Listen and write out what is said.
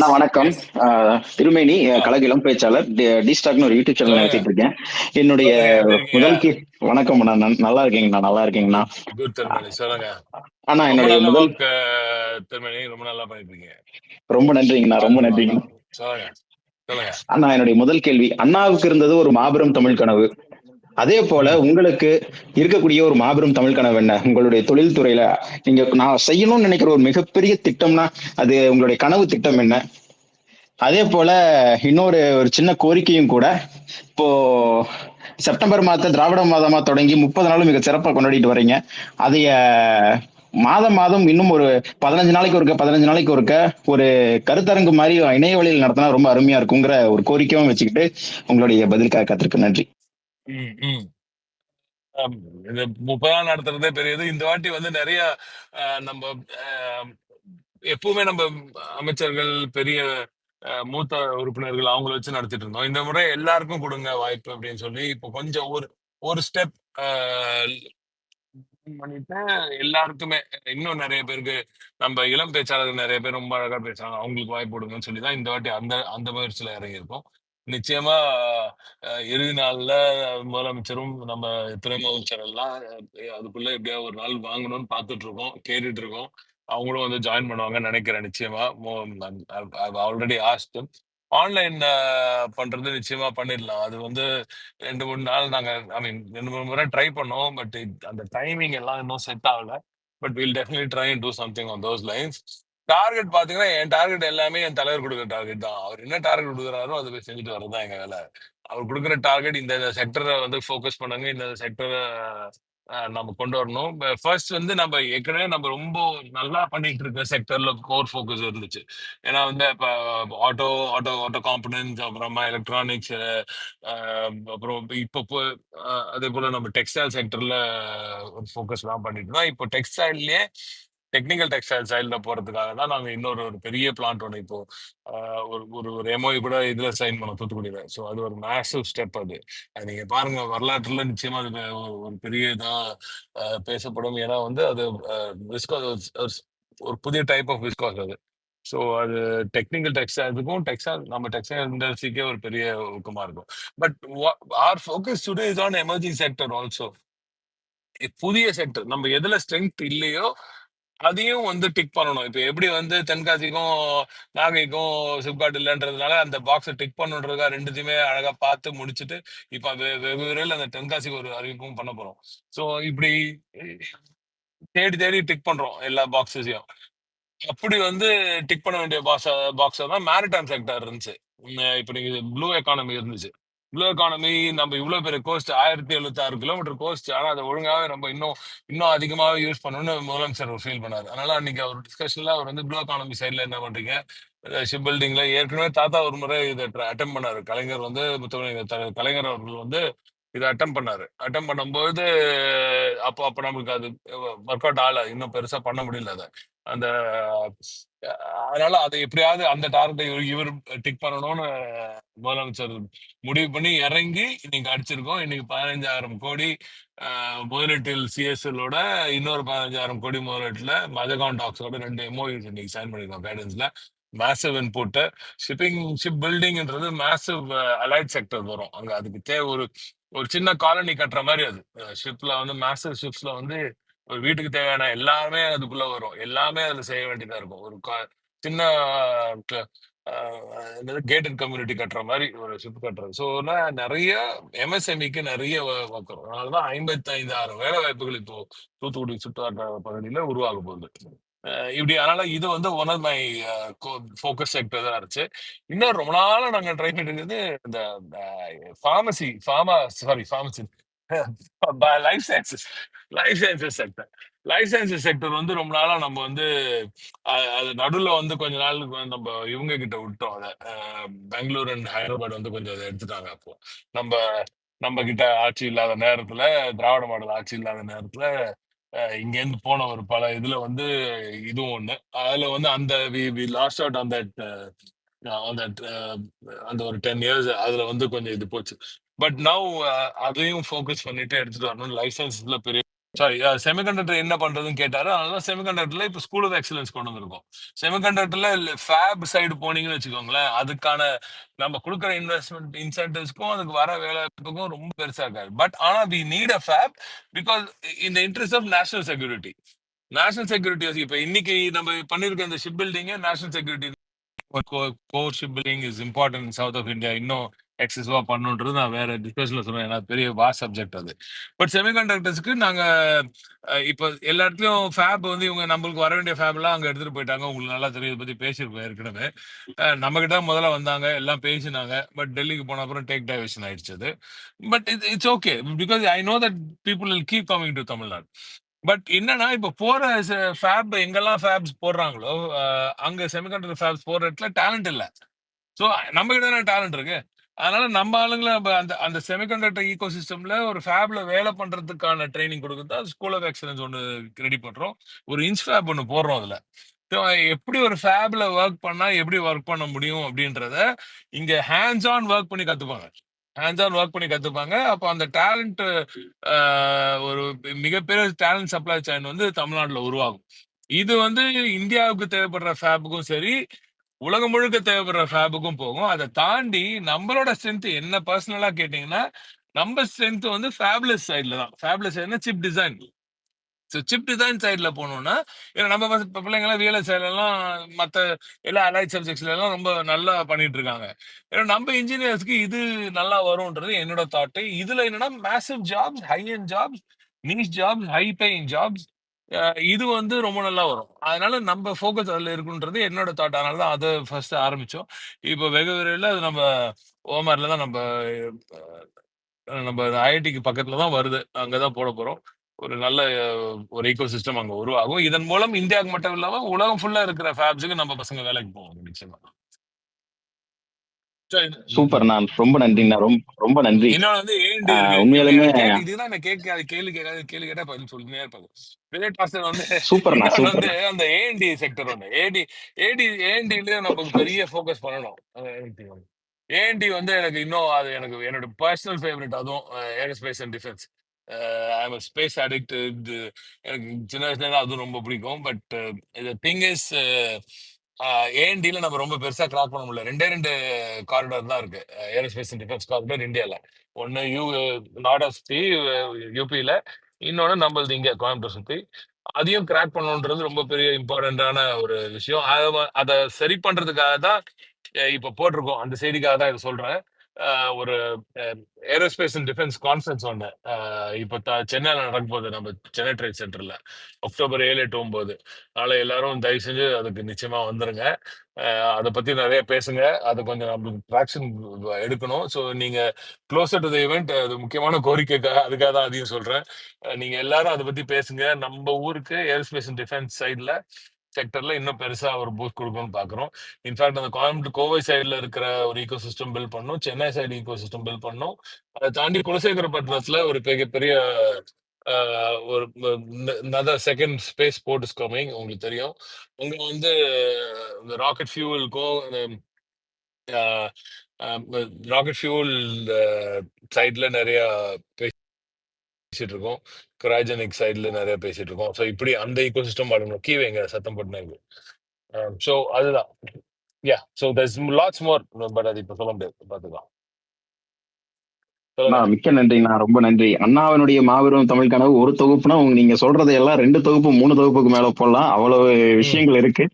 அண்ணா வணக்கம். திருமேனி இளம் பேச்சாளர். டி டி ஸ்டாக்ன்னு ஒரு யூடியூப் சேனல். நடத்திட்டு இருக்கேன். என்னுடைய? முதல் வணக்கம் அண்ணா. நல்லா இருக்கீங்கண்ணா, நல்லா இருக்கீங்கண்ணா. அண்ணா என்னுடைய முதல் திருமணி. ரொம்ப நல்லா பண்ணியிருக்கீங்க. ரொம்ப நன்றிங்கண்ணா, ரொம்ப வாழ்க நன்றிங்க. வளமுடன். சொல்லுங்க. சொல்லுங்க. அண்ணா என்னுடைய முதல் கேள்வி, அண்ணாவுக்கு இருந்தது ஒரு மாபெரும் தமிழ் கனவு. அதே போல உங்களுக்கு இருக்கக்கூடிய ஒரு மாபெரும் தமிழ் கனவு என்ன? உங்களுடைய தொழில்துறையில நீங்க நான் செய்யணும்னு நினைக்கிற ஒரு மிகப்பெரிய திட்டம்னா, அது உங்களுடைய கனவு திட்டம் என்ன? அதே போல இன்னொரு ஒரு சின்ன கோரிக்கையும் கூட, இப்போ செப்டம்பர் மாதம் திராவிட மாதமா தொடங்கி 30 நாளும் மிக சிறப்பாக கொண்டாடிட்டு வரீங்க அதைய மாதம், மாதம் இன்னும் ஒரு 15 நாளைக்கு ஒருக்க, 15 நாளைக்கு ஒருக்க ஒரு கருத்தரங்கு மாதிரி இணைய வழியில் நடத்தினா ரொம்ப அருமையா இருக்குங்கிற ஒரு கோரிக்கையும் வச்சுக்கிட்டு, உங்களுடைய பதிலுக்காக காத்திருக்கு நன்றி. ம், ம். அம் இது முப்பதாம் நடத்துறதே பெரியது. இந்த வாட்டி வந்து நிறைய அ நம்ம அஹ் எப்பவுமே நம்ம அமைச்சர்கள், பெரிய மூத்த உறுப்பினர்கள் அவங்கள வச்சு நடத்திட்டு இருந்தோம். இந்த முறை எல்லாருக்கும் கொடுங்க வாய்ப்பு அப்படின்னு சொல்லி, இப்போ கொஞ்சம் ஒரு ஒரு ஸ்டெப் பண்ணிட்டு எல்லாருக்குமே இன்னும் நிறைய பேருக்கு நம்ம இளம் பேச்சாளர்கள் நிறைய பேர் ரொம்ப அழகா பேசுறாங்க. அவங்களுக்கு வாய்ப்பு கொடுங்கன்னு சொல்லி தான் இந்த வாட்டி அந்த அந்த முயற்சியில இறங்கியிருக்கோம். நிச்சயமா இறுதி நாள்ல முதலமைச்சரும், நம்ம துணை முதலமைச்சர் எல்லாம் அதுக்குள்ள எப்படியா ஒரு நாள் வாங்கணும்னு பார்த்துட்டு இருக்கோம். கேட்டுட்டு இருக்கோம். அவங்களும் வந்து ஜாயின் பண்ணுவாங்கன்னு நினைக்கிறேன் நிச்சயமா. ஆல்ரெடி ஆஸ்க்ட் ஆன்லைன் ஆன்லைன்ல பண்றது நிச்சயமா பண்ணிடலாம். அது வந்து 2, 3 நாள் நாங்க ஐ மீன் 2, 3 முறை ட்ரை பண்ணோம். பட் அந்த டைமிங் எல்லாம் இன்னும் செட் ஆகல. But will definite try to something on those lines. Target பாத்தீங்கன்னா என் டார்கெட் எல்லாமே என் தலைவர் கொடுக்குற டார்கெட் தான். அவர் என்ன டார்கெட் கொடுக்குறாரோ அதை போய் செஞ்சுட்டு வர்றது தான் எங்க வேலை அவர் கொடுக்குற டார்கெட் இந்த செக்டரை வந்து ஃபோக்கஸ் பண்ணுங்க. இந்த செக்டரை நம்ம கொண்டு வரணும். ஃபர்ஸ்ட் வந்து நம்ம ஏற்கனவே நம்ம ரொம்ப நல்லா பண்ணிட்டு இருக்க செக்டர்ல கோர் ஃபோக்கஸ் இருந்துச்சு. ஏன்னா வந்து இப்ப ஆட்டோ ஆட்டோ ஆட்டோ காம்பனன்ஸ் அப்புறமா எலக்ட்ரானிக்ஸ் அப்புறம் இப்போ அதே போல நம்ம டெக்ஸ்டைல் செக்டர்ல ஒரு ஃபோக்கஸ்லாம் பண்ணிட்டு இருந்தோம். இப்போ டெக்ஸ்டைல்லயே டெக்னிக்கல் டெக்ஸ்டைல் சைடில் போறதுக்காக தான் நாங்க இன்னொரு ஒரு பெரிய பிளான்ட் ஒன்று இப்போ ஒரு ஒரு ஒரு எம்ஓயு கூட இதுல சைன் பண்ண தூத்துக்குடியில் ஸோ அது ஒரு மேசிவ் ஸ்டெப் அது. அது நீங்க பாருங்க வரலாற்றுல நிச்சயமா அது ஒரு பெரிய இதாக பேசப்படும். ஏன்னா வந்து அது அ விஸ்காஸ் ஒரு புதிய டைப் ஆஃப் விஸ்காஸ் அது. ஸோ அது டெக்னிக்கல் டெக்ஸ்டைல்ஸுக்கும் டெக்ஸ்டைல் நம்ம டெக்ஸ்டைல் இண்டஸ்ட்ரிக்கே ஒரு பெரிய ஊக்கமா இருக்கும். But our focus today is on emerging sector also. புதிய செக்டர் நம்ம எதுல ஸ்ட்ரென்த் இல்லையோ, அதையும் வந்து டிக் பண்ணணும். இப்போ எப்படி வந்து தென்காசிக்கும், நாகைக்கும் சிப்காட் இல்லைன்றதுனால அந்த பாக்ஸை டிக் பண்ணணுன்றதுக்காக 2த்தையுமே அழகா பார்த்து முடிச்சுட்டு, இப்ப வெ வெகு அந்த தென்காசிக்கு ஒரு அறிவிப்பும் பண்ண போறோம். ஸோ இப்படி தேடி தேடி டிக் பண்றோம் எல்லா பாக்ஸஸையும். அப்படி வந்து டிக் பண்ண வேண்டிய பாக்ஸ பாக்ஸ தான் மேரிடைம் செக்டர் இருந்துச்சு. இப்போ நீங்க ப்ளூ எக்கானமி இருந்துச்சு. ப்ளூ எக்கானமி நம்ம இவ்ளோ பெரிய கோஸ்ட் 1076 கிலோமீட்டர் கோஸ்ட். ஆனா அதை ஒழுங்காவே நம்ம இன்னும் இன்னும் அதிகமாவே யூஸ் பண்ணணும்னு முதலமைச்சர் ஃபீல் பண்ணாரு. அதனால அன்னைக்கு அவர் டிஸ்கஷன்ல அவர் வந்து ப்ளூ எக்கானமி சைடுல என்ன பண்றீங்க? ஷிப் பில்டிங்ல ஏற்கனவே தாத்தா ஒரு முறை இதை அட்டம் பண்ணாரு. கலைஞர் வந்து முத்தமிழ் கலைஞர் அவர்கள் வந்து இத அட்டம் பண்ணாரு. அட்டம் பண்ணும்போது அப்ப அப்போ நமக்கு அது ஒர்க் அவுட் ஆகல. இன்னும் பெருசா பண்ண முடியல அத. அந்த அதனால அதை எப்படியாவது அந்த டார்கெட்டை இவரு டிக் பண்ணணும்னு முதலமைச்சர் முடிவு பண்ணி இறங்கி இன்னைக்கு அடிச்சிருக்கோம். இன்னைக்கு 15,000 கோடி முதலீட்டில் சிஎஸ்எல்லோட இன்னொரு 15,000 கோடி முதலீட்டில் மதகான் டாக்ஸோட ரெண்டு எம்ஓயூஸ் இன்னைக்கு சைன் பண்ணிருக்கோம் கைடன்ஸ்ல. மேசிவ் இன்புட்டு ஷிப்பிங் ஷிப் பில்டிங்ன்றது மேசிவ் அலைட் செக்டர் வரும். அங்க அதுக்கு தேவை ஒரு ஒரு சின்ன காலனி கட்டுற மாதிரி அது. ஷிப்ல வந்து மேசிவ் ஷிப்ஸ்ல வந்து ஒரு வீட்டுக்கு தேவையான எல்லாமே அதுக்குள்ள வரும். எல்லாமே அதுல செய்ய வேண்டியதா இருக்கும். ஒரு சின்ன கேட்டட் கம்யூனிட்டி கட்டுற மாதிரி ஒரு ஷிப் கட்டுறது. ஸோ நிறைய எம்எஸ்எம்இக்கு நிறைய வ ஒர்க் வரும். அதனால தான் 55,000 வேலை வாய்ப்புகள் இப்போ தூத்துக்குடி சுற்றுவட்டார பகுதியில உருவாக போகுது. அ இப்படி அதனால இது வந்து one of my core focus sector தான் இருந்துச்சு. இன்னும் ரொம்ப நாளா நாங்க ட்ரை பண்ணிட்டு இருக்கிறது இந்த ஃபார்மசி பார்மசி சாரி பார்மசி ப life sciences life sciences sector. Life sciences sector வந்து ரொம்ப நாளா நம்ம வந்து அ அது நடுவுல வந்து கொஞ்ச நாளுக்கு நம்ம இவங்க கிட்ட விட்டோம் அத. பெங்களூர் அண்ட் ஹைதராபாத் வந்து கொஞ்சம் அத எடுத்துட்டாங்க அப்போ. நம்ம நம்ம கிட்ட ஆட்சி இல்லாத நேரத்துல, திராவிட மாடல் ஆட்சி இல்லாத நேரத்துல, அ இங்கேருந்து போன ஒரு பல இதுல வந்து இதுவும் ஒண்ணு. அதுல வந்து அந்த வி வி லாஸ்ட் அவுட் அந்த அந்த அந்த ஒரு 10 இயர்ஸ் அதுல வந்து கொஞ்சம் இது போச்சு. பட் நவ் uh, அதையும் ஃபோக்கஸ் பண்ணிட்டு எடுத்துட்டு வரணும். லைஃப் சயன்ஸ்ல பெரிய சாரி செமிகண்டக்டர் uh, என்ன பண்றதுன்னு கேட்டாரு. அதனால செமிகண்டக்டர்ல இப்ப ஸ்கூல் ஆஃப் எக்ஸலன்ஸ் கொண்டு வந்திருக்கோம். செமிகண்டக்டர்ல ஃபேப் சைடு போனீங்கன்னு வச்சுக்கோங்களேன் அதுக்கான நம்ம கொடுக்குற இன்வெஸ்ட்மெண்ட் இன்சென்டிவ்ஸ்க்கும் அதுக்கு வர வேலைக்கும் ரொம்ப பெருசா இருக்காது. பட் ஆனா we need a fab because இந்த interest of national security national security இப்ப இன்னைக்கு நம்ம பண்ணிருக்க இந்த ship building national security core ship building is important south of India இன்னும் எக்ஸசிவா பண்ணுன்றது நான் வேற டிஸ்கஷன்ல சொன்னேன். ஏன்னா பெரிய வாஸ்ட் சப்ஜெக்ட் அது. பட் செமிகண்டக்டர்ஸ்க்கு நாங்க இப்போ இப்ப எல்லா இடத்துலயும் ஃபேப் வந்து இவங்க நம்மளுக்கு வர வேண்டிய ஃபேப் எல்லாம் அங்க எடுத்துட்டு போயிட்டாங்க. உங்களுக்கு நல்லா தெரியும். இதை பத்தி பேசியிருப்போம் ஏற்கனவே. நம்ம கிட்ட முதல்ல வந்தாங்க. எல்லாம் பேசினாங்க. பட் டெல்லிக்கு போன அப்புறம் டேக் டைவர்ஷன் ஆயிடுச்சு அது. But it's okay because I know that people will keep coming to Tamil Nadu but என்னன்னா இப்ப போற ஃபேப் எங்கெல்லாம் ஃபேப்ஸ் போடுறாங்களோ அங்க செமிகண்டக்டர் ஃபேப்ஸ் போடுற இடத்துல டேலண்ட் இல்ல. ஸோ நம்ம கிட்ட தானே டேலண்ட் இருக்கு. அதனால நம்ம ஆளுங்களை நம்ம அந்த அந்த செமிகண்டக்டர் ஈகோ சிஸ்டம்ல ஒரு ஃபேப்ல வேலை பண்றதுக்கான ட்ரைனிங் கொடுக்குறது தான் ஸ்கூல் ஆஃப் எக்ஸலன்ஸ் ஒன்று ரெடி பண்றோம். ஒரு இன்ஸ்டாப் ஃபேப் ஒன்று போடுறோம் அதுல. எப்படி ஒரு ஃபேப்ல ஒர்க் பண்ணா எப்படி ஒர்க் பண்ண முடியும் அப்படின்றத இங்க ஹேண்ட்ஸ் ஆன் ஒர்க் பண்ணி கத்துப்பாங்க. ஹேண்ட்ஸ் ஆன் ஒர்க் பண்ணி கத்துப்பாங்க. அப்போ அந்த டேலண்ட் ஒரு மிகப்பெரிய டேலண்ட் சப்ளை செயின் வந்து தமிழ்நாட்டுல உருவாகும். இது வந்து இந்தியாவுக்கு தேவைப்படுற ஃபேபுக்கும் சரி உலகம் முழுக்க தேவைப்படுற ஃபேபுக்கும் போகும். அதை தாண்டி நம்மளோட ஸ்ட்ரென்த் என்ன பர்சனலா கேட்டீங்கன்னா நம்ம ஸ்ட்ரென்த் வந்து ஃபேப்லெஸ் சைட்ல தான். Fabless சைட்னா chip design so chip design சைட்ல போனோம்னா ஏன்னா நம்ம இப்போ இப்ப பிள்ளைங்கலாம் விஎல்எஸ் சைட்லலாம் மற்ற எல்லா அலைட் சப்ஜெக்ட்ஸ்ல எல்லாம் ரொம்ப நல்லா பண்ணிட்டு இருக்காங்க. ஏன்னா நம்ம இன்ஜினியர்ஸ்க்கு இது நல்லா வரும்ன்றது என்னோட தாட்டு இதுல என்னன்னா massive jobs high and jobs niche jobs high paying jobs இது வந்து ரொம்ப நல்லா வரும். அதனால நம்ம ஃபோக்கஸ் அதில் இருக்குன்றது என்னோட தாட் அதனால தான் அதை ஃபர்ஸ்ட் ஆரம்பிச்சோம். இப்போ வெகு விரைவில் அது நம்ம ஓமர்ல தான் நம்ம அஹ், நம்ம ஐஐடிக்கு பக்கத்துல தான் வருது. அங்கதான் போட போகிறோம் ஒரு நல்ல அஹ், ஒரு ஈகோ சிஸ்டம் அங்கே உருவாகும். இதன் மூலம் இந்தியாவுக்கு மட்டும் இல்லாமல் உலகம் ஃபுல்லா இருக்கிற ஃபேப்ஸுக்கு நம்ம பசங்க வேலைக்கு போவாங்க நிச்சயமாக சூப்பர் நான் ரொம்ப நன்றிண்ணா. ரொம்ப ரொம்ப நன்றி. இன்னொன்னு வந்து உண்மையாலுமே இதுதான் எனக்கு கேட்காது கேள்வி கேட்காது கேள்வி கேட்டா பதில் சொல்லினே இருப்பாங்க. பாஸ்டர் வந்து இன்னொன்னு வந்து அந்த ஏஎன்டி செக்டர் ஒன்று ஏடி ஏடி ஏஎன்டிலயே நமக்கு பெரிய ஃபோக்கஸ் பண்ணணும். ஏஎன்டி வந்து. எனக்கு இன்னும் அது எனக்கு என்னோட பர்சனல் ஃபேவரட் அதுவும் aerospace and defence I'm space addict இது எனக்கு சின்ன வயசுல அதுவும் ரொம்ப பிடிக்கும். பட் இது திங் இஸ் ஏஎன்டியில் நம்ம ரொம்ப பெருசாக கிராக் பண்ண முடியல. ரெண்டே ரெண்டு காரிடார் தான் இருக்கு. ஏரோஸ்பேஸ் அண்ட் டிஃபென்ஸ் காரிடார் இந்தியாவில் ஒன்று யூ நார்த் ஆஃப் தி யூபியில் இன்னொன்று நம்மளது இங்கே கோயம்புத்தூர் சுற்றி அதையும் கிராக் பண்ணணுன்றது ரொம்ப பெரிய இம்பார்ட்டண்ட்டான ஒரு விஷயம். அதை அதை சரி பண்ணுறதுக்காக தான் இப்போ போட்டிருக்கோம். அந்த செய்திக்காக தான் இதை சொல்கிறேன் ஒரு ஏரோஸ்பேஸ் அண்ட் டிஃபென்ஸ் கான்ஃபரன்ஸ் ஒன்று இப்போ த- சென்னையில் நடக்க போகுது நம்ம சென்னை ட்ரேட் சென்டர்ல அக்டோபர் ஏழு எட்டு ஒன்பது அதனால் எல்லாரும் தயவு செஞ்சு அதுக்கு நிச்சயமா வந்துருங்க. அதை பத்தி நிறைய பேசுங்க. அது கொஞ்சம் நம்மளுக்கு ட்ராக்ஷன் எடுக்கணும். ஸோ நீங்க க்ளோசர் டு த இவெண்ட் அது முக்கியமான கோரிக்கைக்காக அதுக்காக தான் அதையும் சொல்றேன். நீங்கள் நீங்க எல்லாரும் அதை பத்தி பேசுங்க. நம்ம ஊருக்கு ஏரோஸ்பேஸ் அண்ட் டிஃபென்ஸ் சைடில் செக்டர்ல இன்னும் பெருசா ஒரு பூஸ்ட் கொடுக்கணும்னு பாக்குறோம். இன்ஃபேக்ட் அந்த கோயம்புத்தூர் கோவை சைடுல இருக்கிற ஒரு ஈகோ சிஸ்டம் பில்ட் பண்ணும். Chennai side ecosystem build பண்ணும். அதை தாண்டி குலசேகரப்பட்டினத்துல ஒரு பெரிய பெரிய ஆஹ், ஒரு another second space port is coming உங்களுக்கு தெரியும். அங்க வந்து இந்த ராக்கெட் ஃபியூவலுக்கும் ராக்கெட் ஃபியூல் சைட்ல நிறைய பேசிட்டு இருக்கோம் கிராஜனிக் சைட்ல நிறைய பேசிட்டு இருக்கோம் ஸோ இப்படி அந்த ஈகோ சிஸ்டம் பண்ணணும் கீ வைங்க சத்தம் போட்டுனாங்க ஸோ அதுதான். Yeah so thus lots more but அது இப்போ சொல்ல முடியாது. பார்த்துக்கலாம். நான் மிக்க நன்றிண்ணா ரொம்ப நன்றி. அண்ணாவினுடைய மாபெரும் தமிழ் கனவு ஒரு தொகுப்புனா உங்க நீங்க சொல்றதை எல்லாம் ரெண்டு தொகுப்பு மூணு தொகுப்புக்கு மேல போடலாம். அவ்வளவு விஷயங்கள் இருக்கு.